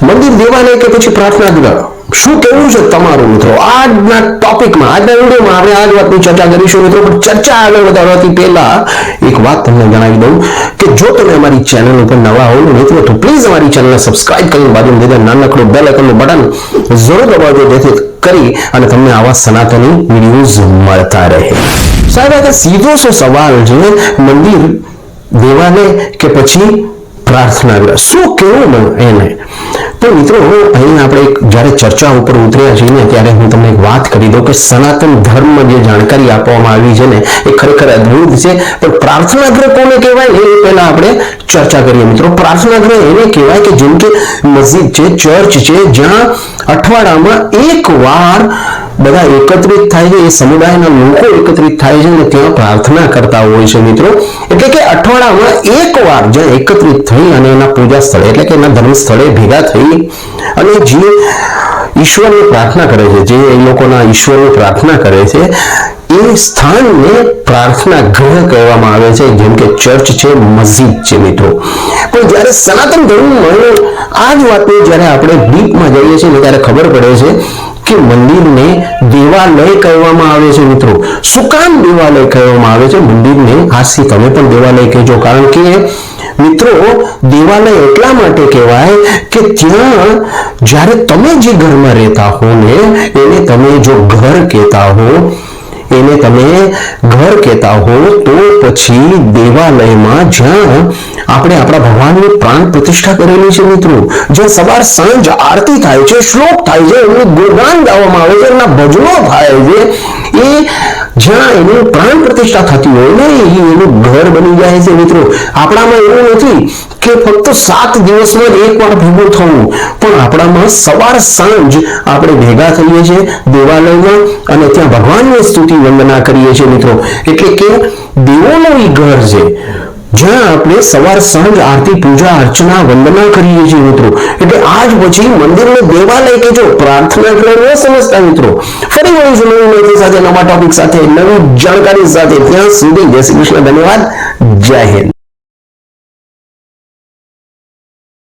મંદિર દેવાલય કે પછી પ્રાર્થના ગૃહ? શું કેવું છે તમારું મિત્રો? આજના ટોપિકમાં, આજના વિડીયોમાં આપણે આ જ વાતની ચર્ચા કરીશું મિત્રો, પણ ચર્ચા આગળ વધારવાથી પહેલા એક વાત તમને જણાવી દઉં કે જો તમે અમારી ચેનલ ઉપર નવા હો મિત્રો, તો પ્લીઝ અમારી ચેનલને સબસ્ક્રાઇબ કરીને બાજુ દીધા નાનકડું બેલ આઇકનનું બટન જરૂર દબાવજો, જેથી કરી અને તમને આવા સનાતની વિડીયોઝ મળતા રહે. સાહેબ, આ સીધો સો સવાલ છે. મંદિર, દેવાલય કે પછી પ્રાર્થના શું કેવું એને? તો મિત્રો અહીં આપણે જ્યારે ચર્ચા ઉપર ઉતર્યા છીએ ને, ત્યારે હું તમને એક વાત કરી દઉં કે સનાતન ધર્મ જે જાણકારી આપવામાં આવી છે ને, એ ખરેખર અદ્ભુત છે. પણ પ્રાર્થનાગ્રહ કોને કહેવાય? એ પહેલા આપણે ચર્ચા કરીએ મિત્રો. પ્રાર્થનાગ્રહ એને કહેવાય કે જેમ કે મસ્જિદ છે ચર્ચ છે, જ્યાં અઠવાડિયામાં એક વાર બધા એકત્રિત થાય છે, એ સમુદાયના લોકો એકત્રિત થાય છે અને ત્યાં પ્રાર્થના કરતા હોય છે મિત્રો. એટલે કે અઠવાડિયામાં એક વાર જ્યાં એકત્રિત થઈ અને એના પૂજા સ્થળે, એટલે કે એના ધર્મ સ્થળે ભેગા થઈ અને જે ઈશ્વરની પ્રાર્થના કરે છે, જે એ લોકોના ઈશ્વરની પ્રાર્થના કરે છે, એ સ્થાનને પ્રાર્થના ગૃહ કહેવામાં આવે છે. જેમ કે ચર્ચ છે, મસ્જિદ છે મિત્રો. પણ જ્યારે સનાતન ધર્મમાં આ જ વાતને જ્યારે આપણે ડીપમાં જઈએ છીએ ત્યારે ખબર પડે છે કે મંદિરને દેવાલય કહેવામાં આવે છે મિત્રો. શું કામ દેવાલય કહેવામાં આવે છે? મંદિરને આજથી તમે પણ દેવાલય કહેજો. કારણ કે મિત્રો, દેવાલય એટલા માટે કહેવાય કે ત્યાં જ્યારે તમે જે ઘરમાં રહેતા હો ને, એને તમે જો ઘર કહેતા હો એને તમે ઘર કહેતા હો, તો પછી દેવાલયમાં જ્યાં આપણે આપણા ભગવાનની પ્રાણ પ્રતિષ્ઠા કરેલી છે મિત્રો, જ્યાં સવાર સાંજ આરતી થાય છે, શ્લોક થાય છે, એમનું ગુણગાન ગાવામાં આવે છે, એમના ભજનો થાય છે, એ જ્યાં એની પ્રાણ પ્રતિષ્ઠા થતી હોય ને, એ એનું ઘર બની જાય છે મિત્રો. આપણામાં એવું નથી કે ફક્ત સાત દિવસમાં એક એકવાર ભેગું થવું, પણ આપણામાં સવાર સાંજ આપણે ભેગા થઈએ છીએ દેવાલયમાં અને ત્યાં ભગવાનની સ્તુતિ વંદના કરીએ છીએ મિત્રો. એટલે કે દેવોનું એ ઘર છે. જ્યાં આપણે સવાર સાંજ આરતી, પૂજા, અર્ચના, વંદના કરીએ છીએ મિત્રો. એટલે આજ પછી મંદિરને દેવાલય કે જો પ્રાર્થના એટલે ન સમજતા મિત્રો. ફરી મળીશું નવી માહિતી સાથે, નવા ટોપિક સાથે, નવી જાણકારી સાથે. ત્યાં સુધી જય શ્રી કૃષ્ણ, ધન્યવાદ. જય હિન્દ.